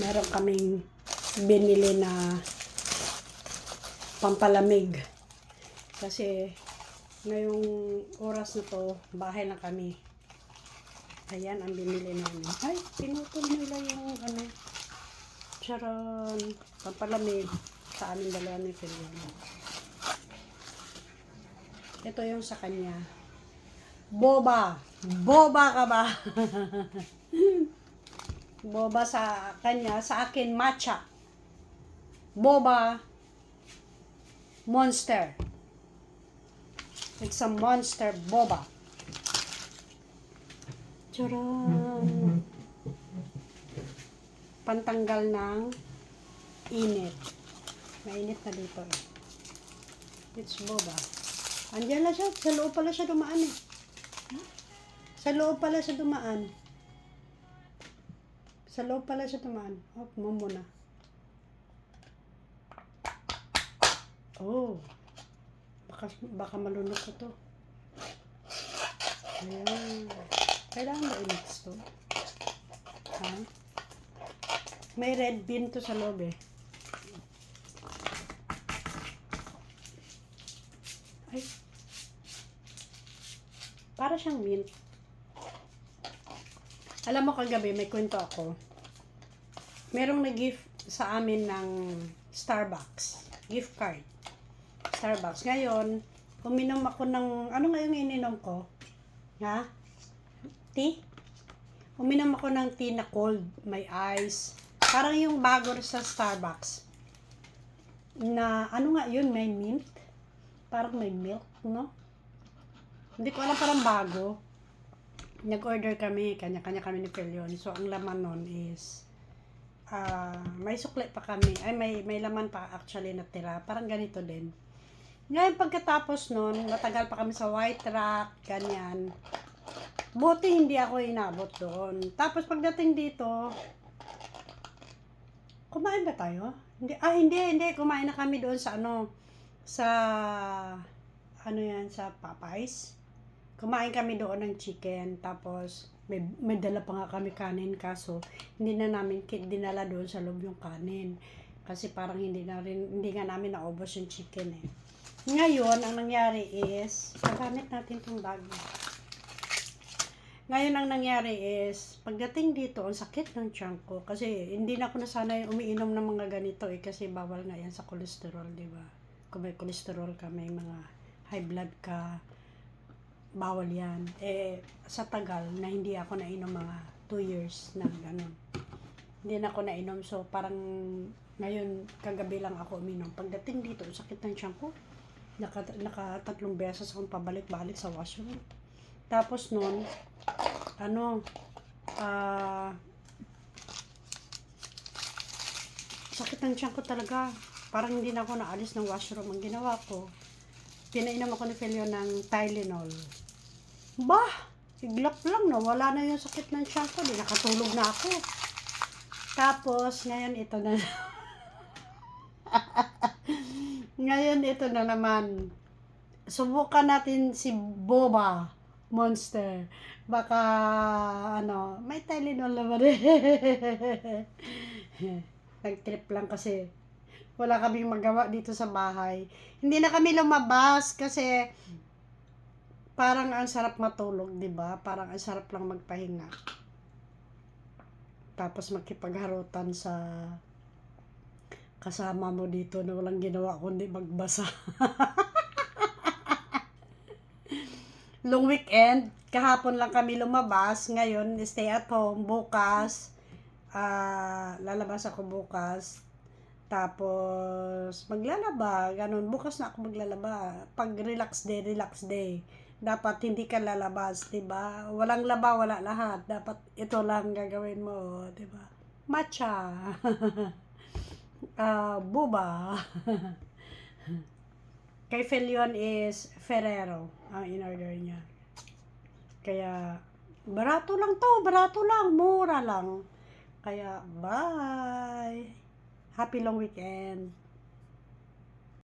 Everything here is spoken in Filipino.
meron kaming binili na pampalamig. Kasi ngayong oras na to, bahay lang kami. Ayan ang binili namin. Ay, pinutol nila yung ano, charon, pampalamig sa amin dalawa ni Filion. Ito yung sa kanya. Boba! Boba ka ba? Boba sa kanya, sa akin matcha. Boba monster. It's a monster boba. Charan. Pantanggal ng init. Mainit na dito eh. It's boba. Andiyan na siya. Sa loob pala siya dumaan eh. Sa loob pala siya dumaan. Sa loob pala siya dumaan. Oh, mo muna. Oh. Baka, baka malunok ko to. Ayan. Kailangan ba i-mix to? Ha? May red bean to sa loob eh. Ay. Para siyang mint. Alam mo kagabi, may kwento ako. Merong nag-gift sa amin ng Starbucks. Gift card. Starbucks. Ngayon, uminom ako ng, ano nga ininom ko? Ha? Tea? Uminom ako ng tea na cold, may ice. Parang yung bago sa Starbucks. Na, ano nga yun, may mint? Parang may milk, no? Hindi ko alam, parang bago. Nag-order kami, kanya-kanya kami ni Felion. So, ang laman nun is, ah, may sukli pa kami. Ay, may, may laman pa actually na tira. Parang ganito din. Ngayon, pagkatapos nun, matagal pa kami sa White Rock, ganyan. Buti hindi ako inabot doon. Tapos pagdating dito, kumain ba tayo? Hindi, ah, hindi, hindi. Kumain na kami doon sa ano, sa, ano yan, sa Popeyes. Kumain kami doon ng chicken. Tapos, may, may dala pa nga kami kanin. Kaso, hindi na namin dinala doon sa loob yung kanin. Kasi parang hindi na rin, hindi nga namin naubos yung chicken eh. Ngayon, ang nangyari is, nagamit natin itong bag. Ngayon, ang nangyari is, pagdating dito, ang sakit ng tiyan ko. Kasi, hindi na ako nasanay umiinom ng mga ganito eh. Kasi, bawal nga yan sa kolesterol, di ba? Kung may kolesterol ka, may mga high blood ka, bawal yan. Eh, sa tagal na hindi ako nainom mga 2 years na ganun. Hindi na ako nainom. So, parang ngayon, kagabi lang ako uminom. Pagdating dito, sakit ng tiyan ko. Naka, nakatatlong beses akong pabalik-balik sa washroom. Tapos nun, ano, ah, sakit ng tiyan ko talaga. Parang hindi na ako naalis ng washroom. Ang ginawa ko, pinainom ako ni Felio ng Tylenol. Bah! Iglap lang, no? Wala na yung sakit ng ko. Di nakatulog na ako. Tapos, ngayon ito na. ngayon ito na naman. Subukan natin si Boba Monster. Baka, ano, may Tylenol naman eh. Nag-trip lang kasi wala kaming magawa dito sa bahay. Hindi na kami lumabas kasi parang ang sarap matulog, 'di ba? Parang ang sarap lang magpahinga. Tapos makipagharutan sa kasama mo dito na walang ginawa kundi magbasa. Long weekend, kahapon lang kami lumabas. Ngayon, stay at home. Bukas, ah lalabas ako bukas. Tapos, maglalaba. Ganun. Bukas na ako maglalaba. Pag relax day, relax day. Dapat hindi ka lalabas, di ba? Walang laba, wala lahat. Dapat ito lang gagawin mo, di ba? Matcha. Ah, buba. Kay Felion is Ferrero ang in-order niya. Kaya, barato lang to, barato lang, mura lang. Kaya, bye! Happy long weekend!